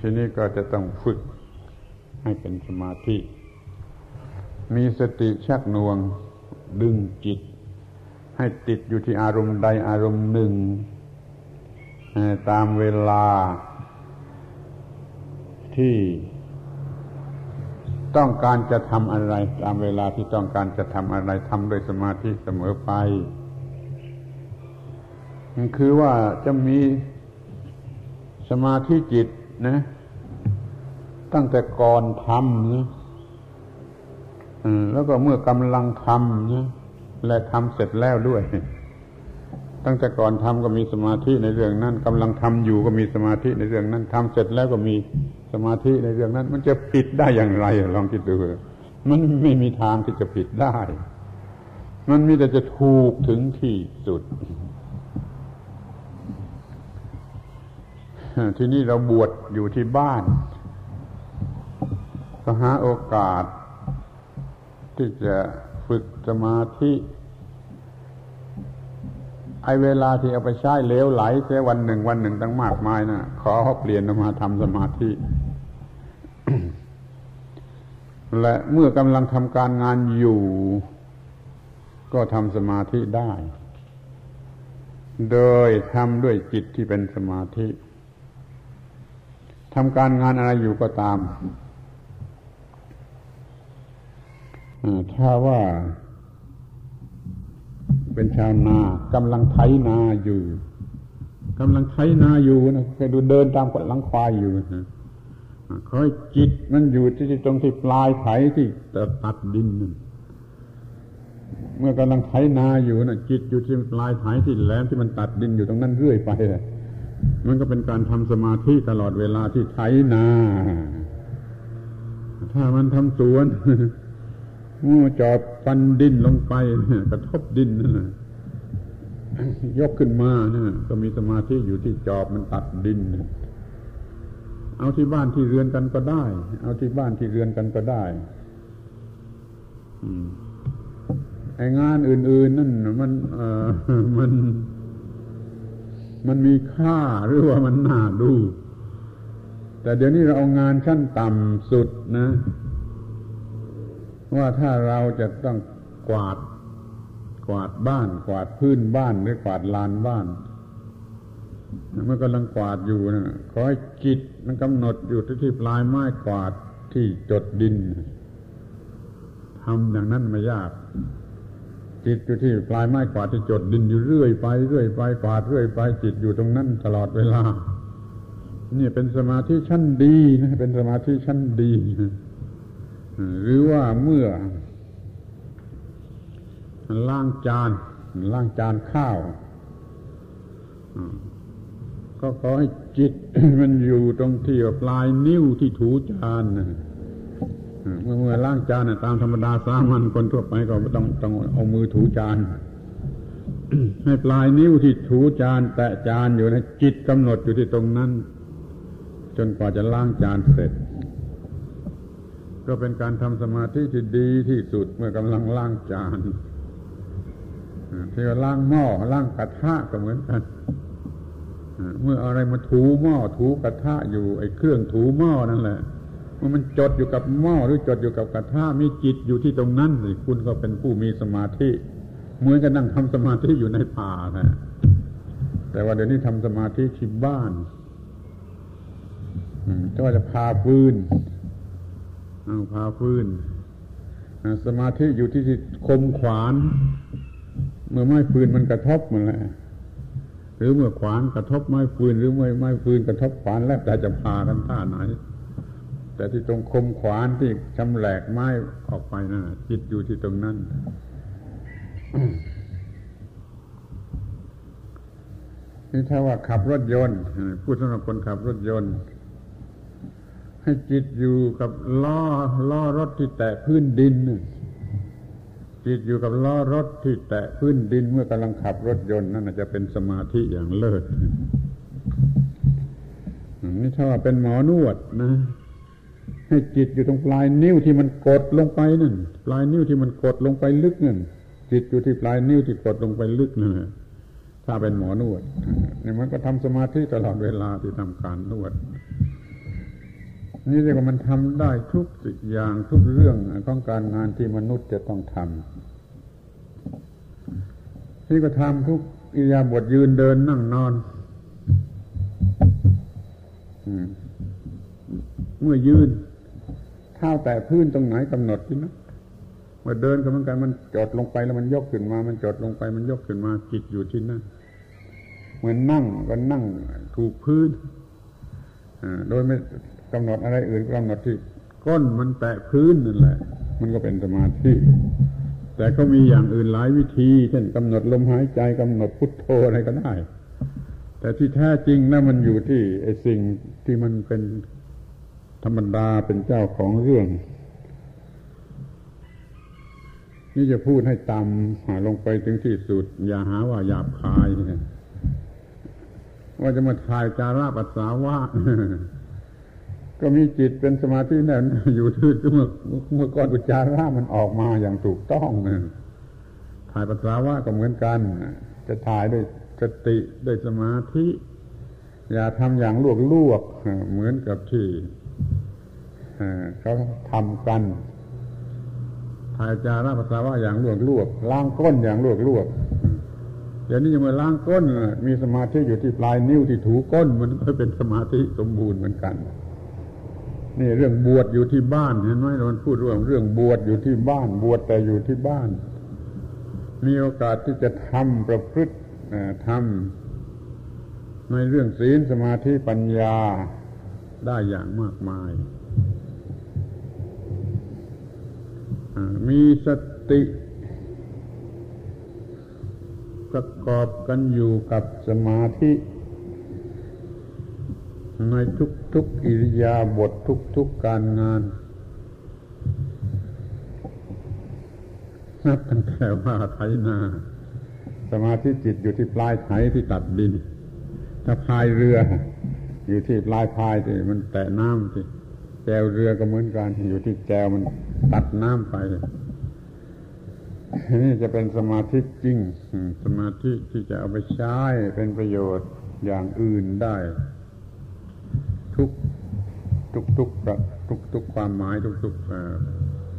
ทีนี้ก็จะต้องฝึกให้เป็นสมาธิ มีสติชักนวงดึงจิต ให้ติดอยู่ที่อารมณ์ใดอารมณ์หนึ่ง ตามเวลาที่ต้องการจะทำอะไร ตามเวลาที่ต้องการจะทำอะไรทำด้วยสมาธิเสมอไป คือว่าจะมีสมาธิจิต นะ ตั้งแต่ก่อนทำนะแล้วก็เมื่อกำลังทำนะและทำเสร็จแล้วด้วย ตั้งแต่ก่อนทำก็มีสมาธิในเรื่องนั้นกำลังทำอยู่ก็มีสมาธิในเรื่องนั้นทำเสร็จแล้วก็มีสมาธิในเรื่องนั้น มันจะผิดได้อย่างไรลองคิดดูมันไม่มีทางที่จะผิดได้ มันมีแต่จะถูกถึงที่สุด ทีนี้เราบวชอยู่ที่บ้านก็หาโอกาส ที่จะฝึกสมาธิไอเวลาที่เอาไปใช้เลวไหลเสียวันหนึ่งวันหนึ่งตั้งมากมายนะขอเปลี่ยนมาทำสมาธิ และเมื่อกำลังทำการงานอยู่ ก็ทำสมาธิได้ โดยทำด้วยจิตที่เป็นสมาธิ ทำการงานอะไรอยู่ก็ตามถ้าว่า เป็นชาวนากำลังไถนาอยู่กำลังไถนาอยู่นะเคยดูเดินตามกดลังควายอยู่นะคอยจิตมันอยู่ที่ตรงที่ปลายไถที่ตัดดินนั่นเมื่อกำลังไถนาอยู่นะจิตอยู่ที่ปลายไถที่แหลมที่มันตัดดินอยู่ตรงนั้นเรื่อยไปเลย มันก็เป็นการทำสมาธิตลอดเวลาที่ไถนา ถ้ามันทำสวนจอบฟันดินลงไปกระทบดินนั่นแหละยกขึ้นมาเนี่ยก็มีสมาธิอยู่ที่จอบมันตัดดิน เอาที่บ้านที่เรือนกันก็ได้ เอาที่บ้านที่เรือนกันก็ได้ไอ้งานอื่น ๆ นั่น มัน เออมัน มันมีค่าหรือว่ามันน่าดู แต่เดี๋ยวนี้เราเอางานชั้นต่ำสุดนะ ว่าถ้าเราจะต้องกวาด กวาดบ้าน กวาดพื้นบ้านหรือกวาดลานบ้านเมื่อกำลังกวาดอยู่นะขอให้จิตมันกำหนดอยู่ที่ปลายไม้กวาดที่จดดินทำอย่างนั้นไม่ยาก จิตอยู่ที่ปลายไม้กวาดที่จดดินอยู่เรื่อยไปเรื่อยไปกวาดเรื่อยไปจิตอยู่ตรงนั้นตลอดเวลานี่เป็นสมาธิชั้นดีนะเป็นสมาธิชั้นดีหรือว่าเมื่อล้างจานล้างจานข้าวก็ขอให้จิตมันอยู่ตรงที่ปลายนิ้วที่ถูจานนะ เมื่อเมื่อล้างจานตามธรรมดาสามัญคนทั่วไปก็ต้องต้องเอามือถูจาน ให้ปลายนิ้วที่ถูจาน แตะจานอยู่นะจิตกำหนดอยู่ที่ตรงนั้น จนกว่าจะล้างจานเสร็จ ก็เป็นการทำสมาธิที่ดีที่สุดเมื่อกำลังล้างจานที่ว่าล้างหม้อล้างกระทะก็เหมือนกันเมื่ออะไรมาถูหม้อถูกระทะอยู่ไอ้เครื่องถูหม้อนั่นแหละ มื่อมันจดอยู่กับหม้อหรือจดอยู่กับกระทะมีจิตอยู่ที่ตรงนั้นสิคุณก็เป็นผู้มีสมาธิเหมือนกับนั่งทำสมาธิอยู่ในป่านะแต่ว่าเดี๋ยวนี้ทำสมาธิที่บ้านก็จะพาฟืนเอาพาฟืนสมาธิอยู่ที่ทคมขวาน เมื่อไม้ฟืนมันกระทบมันแหละหรือเมื่อขวานกระทบไม้ฟืน หรือเมื่อไม้ฟืนกระทบขวานแล้วแต่จะพากันท่าไหน แต่ที่ตรงคมขวานที่ชำแหลกไม้ออกไปนะ่ะจิตอยู่ที่ตรงนั้นนี่ถ้าว่าขับรถยนต์พูดสำหรับคนขับรถยนต์ ให้จิตอยู่กับล้อล้อรถที่แตะพื้นดิน จิตอยู่กับล้อรถที่แตะพื้นดิน เมื่อกำลังขับรถยนต์นั่นจะเป็นสมาธิอย่างเลิศนี่ถ้าว่าเป็นหมอนวดนะ ให้จิตอยู่ตรงปลายนิ้วที่มันกดลงไปนั่นปลายนิ้วที่มันกดลงไปลึกนั่นจิตอยู่ที่ปลายนิ้วที่กดลงไปลึกนั่นถ้าเป็นหมอนวดนี่มันก็ทำสมาธิตลอดเวลาที่ทำการนวด นี่เรียกว่ามันทำได้ทุกสิ่งอย่างทุกเรื่องของการงานที่มนุษย์จะต้องทำที่ก็ทำทุกอิยาบทยืนเดินนั่งนอนเมื่อยืน เท้าแต่พื้นตรงไหนกำหนดที่นะเมื่อเดินก็เหมือนกันมันจดลงไปแล้วมันยกขึ้นมา มันจดลงไปมันยกขึ้นมาจิตอยู่ที่นั่นเหมือนนั่งก็นั่งถูกพื้นโดยไม่กำหนดอะไรอื่นกำหนดที่ก้นมันแตะพื้นนั่นแหละ มันก็เป็นสมาธิแต่ก็มีอย่างอื่นหลายวิธี เช่นกำหนดลมหายใจกำหนดพุทโธอะไรก็ได้ แต่ที่แท้จริงนะมันอยู่ที่ไอ้สิ่งที่มันเป็น ธรรมดาเป็นเจ้าของเรื่อง นี่จะพูดให้ตามหาลงไปถึงที่สุด อย่าหาว่าหยาบคายว่าจะมาถ่ายจาราปัสสาวะก็มีจิตเป็นสมาธิแน่นอยู่ที่เมื่อเมื่อก่อนอุจาระมันออกมาอย่างถูกต้องนะถ่ายปัสสาวะก็เหมือนกัน จะถ่ายด้วยสติด้วยสมาธิ อย่าทำอย่างลวกลวกเหมือนกับที่ เขาทำกันถ่ายจาระปัสสาวะอย่างลวกลวกล้างก้นอย่างลวกลวกเดี๋ยวนี้จะมาล้างก้น มีสมาธิอยู่ที่ปลายนิ้วที่ถูก้น มันก็เป็นสมาธิสมบูรณ์เหมือนกัน นี่เรื่องบวชอยู่ที่บ้านเห็นไหมเราพูดเรื่องเรื่องบวชอยู่ที่บ้าน บวชแต่อยู่ที่บ้าน มีโอกาสที่จะทำประพฤติทำในเรื่องศีลสมาธิปัญญาได้อย่างมากมาย มีสติประกอบกันอยู่กับสมาธิ ในทุกๆอิริยาบถททุกๆการงาน นับตั้งแต่ว่าไถนา สมาธิจิตอยู่ที่ปลายไถที่ตัดดิน ถ้าพายเรือ อยู่ที่ปลายพายที่มันแตะน้ำที่ จวเรือก็เหมือนกัน อยู่ที่แจวมันตัดน้ำไปนี่จะเป็นสมาธิจริง สมาธิที่จะเอาไปใช้เป็นประโยชน์อย่างอื่นได้ ทุกทุกทุกทุกทุกความหมายทุกทุก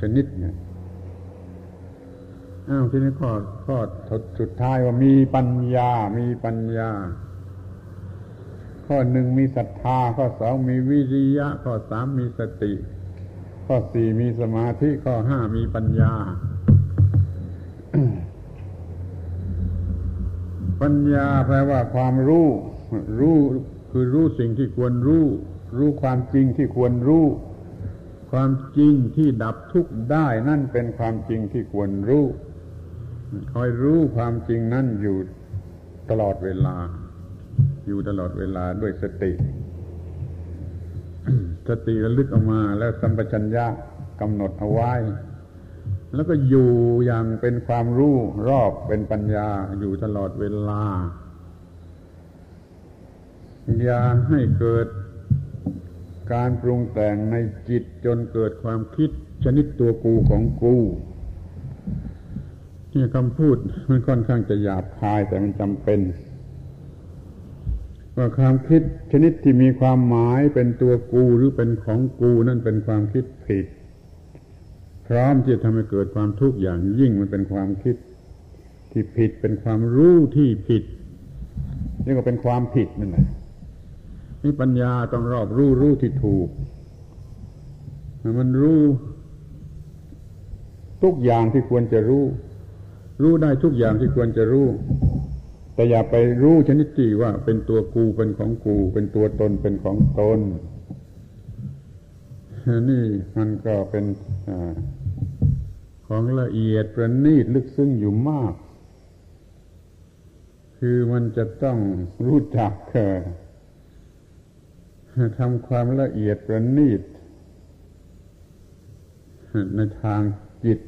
ชนิดเนี่ยอ้าวทีนี้ข้อข้อสุดท้ายว่ามีปัญญา มีปัญญา ข้อหนึ่งมีศรัทธา ข้อสองมีวิริยะ ข้อสามมีสติ ข้อสี่มีสมาธิ ข้อห้ามีปัญญา ปัญญาแปลว่าความรู้ รู้คือรู้สิ่งที่ควรรู้ รู้ความจริงที่ควรรู้ ความจริงที่ดับทุกข์ได้ นั่นเป็นความจริงที่ควรรู้คอยรู้ความจริงนั้นอยู่ตลอดเวลา อยู่ตลอดเวลาด้วยสติ สติระลึกออกมาแล้วสัมปชัญญะกำหนดเอาไว้ แล้วก็อยู่อย่างเป็นความรู้รอบเป็นปัญญาอยู่ตลอดเวลา อย่าให้เกิดการปรุงแต่งในจิตจนเกิดความคิดชนิดตัวกูของกูนี่คำพูดมันค่อนข้างจะหยาบคายแต่มันจำเป็น ว่าความคิดชนิดที่มีความหมายเป็นตัวกูหรือเป็นของกูนั่นเป็นความคิดผิด พร้อมที่จะทำให้เกิดความทุกข์อย่างยิ่งมันเป็นความคิด ที่ผิดเป็นความรู้ที่ผิดนี่ก็เป็นความผิดนั่นแหละนี่ปัญญาต้องรอบรู้รู้ที่ถูก มันรู้ ทุกอย่างที่ควรจะรู้ รู้ได้ทุกอย่างที่ควรจะรู้ แต่อย่าไปรู้ชนิดที่ว่าเป็นตัวกูเป็นของกู เป็นตัวตนเป็นของตนนี่มันก็เป็นอของละเอียดประณีตลึกซึ้งอยู่มาก คือมันจะต้องรู้จักทำความละเอียดประณีตในทางจิต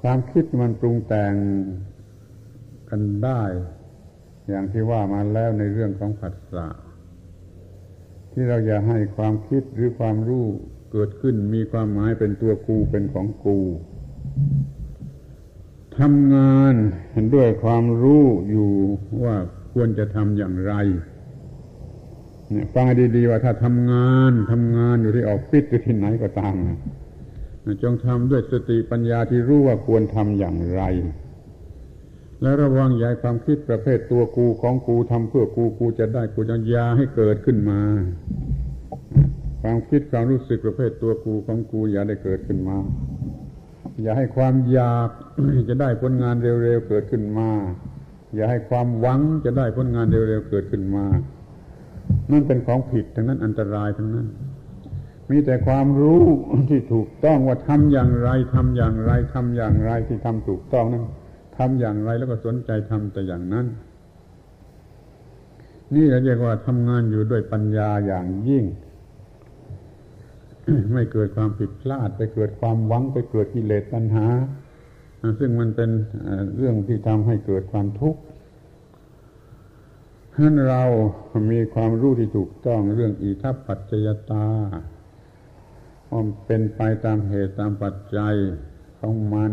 ความคิดมันปรุงแต่งกันได้ อย่างที่ว่ามาแล้วในเรื่องของผัสสะที่เราอย่าให้ความคิดหรือความรู้เกิดขึ้นมีความหมายเป็นตัวกูเป็นของกูทำงานด้วยความรู้อยู่ว่าควรจะทำอย่างไรฟังดีๆว่าถ้าทำงานทำงานอยู่ที่ออฟฟิศหรือที่ไหนก็ตาม จงทำด้วยสติปัญญาที่รู้ว่าควรทำอย่างไร และระวังอย่าความคิดประเภทตัวกูของกูทำเพื่อกูกูจะได้กูจะยาให้เกิดขึ้นมา ความคิดความรู้สึกประเภทตัวกูของกูอย่าได้เกิดขึ้นมา อย่าให้ความอยากจะได้ผลงานเร็วๆเกิดขึ้นมา อย่าให้ความหวังจะได้ผลงานเร็วๆเกิดขึ้นมานั่นเป็นของผิดทั้งนั้นอันตรายทั้งนั้น มีแต่ความรู้ที่ถูกต้องว่าทำอย่างไรทำอย่างไรทำอย่างไรที่ทำถูกต้องนั้นทำอย่างไรแล้วก็สนใจทำแต่อย่างนั้น นี่เรียกว่าทำงานอยู่ด้วยปัญญาอย่างยิ่ง ไม่เกิดความผิดพลาด ไปเกิดความหวังไปเกิดกิเลสตัณหา ซึ่งมันเป็นเรื่องที่ทำให้เกิดความทุกข์ฉะนั้นเรามีความรู้ที่ถูกต้องเรื่องอิทัปปัจจยตา ว่าเป็นไปตามเหตุตามปัจจัยของมัน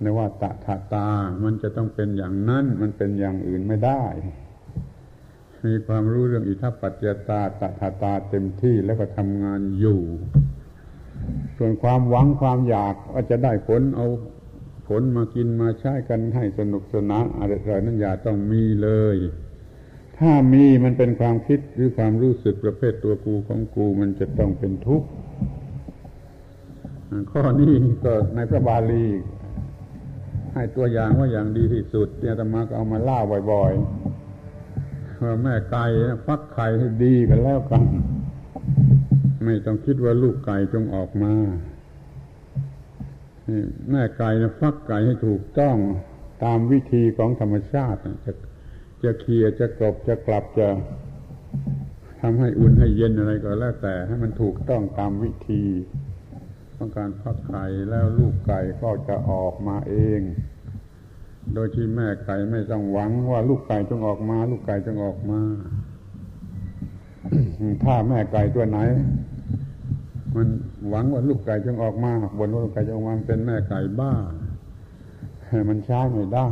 ในว่าตถาตา มันจะต้องเป็นอย่างนั้น มันเป็นอย่างอื่นไม่ได้ มีความรู้เรื่องอิทัปปัจจตาตถาตาเต็มที่แล้วก็ทำงานอยู่ ส่วนความหวังความอยากว่าจะได้ผลเอาผลมากินมาใช้กันให้สนุกสนานอะไรนั้นอย่าต้องมีเลย ถ้ามีมันเป็นความคิดหรือความรู้สึกประเภทตัวกูของกูมันจะต้องเป็นทุกข์ ข้อนี้ก็ในพระบาลีให้ตัวอย่างว่าอย่างดีที่สุดเนี่ยธรรมาก็เอามาเล่าบ่อยๆว่าแม่ไก่ฟักไข่ให้ดีกันแล้วกัน ไม่ต้องคิดว่าลูกไก่จงออกมาแม่ไก่ฟักไก่ให้ถูกต้องตามวิธีของธรรมชาติ จะจะเคลียจะกรบจะกลับจะทำให้อุ่นให้เย็นอะไรก็แล้วแต่ ให้มันถูกต้องตามวิธี ต้องการพักไข่แล้วลูกไก่ก็จะออกมาเอง โดยที่แม่ไก่ไม่ต้องหวังว่าลูกไก่จงออกมา ลูกไก่จงออกมา ถ้าแม่ไก่ตัวไหน มันหวังว่าลูกไก่จงออกมาบนว่าลูกไก่จงออกมาเป็นแม่ไก่บ้ามันใช้ไม่ได้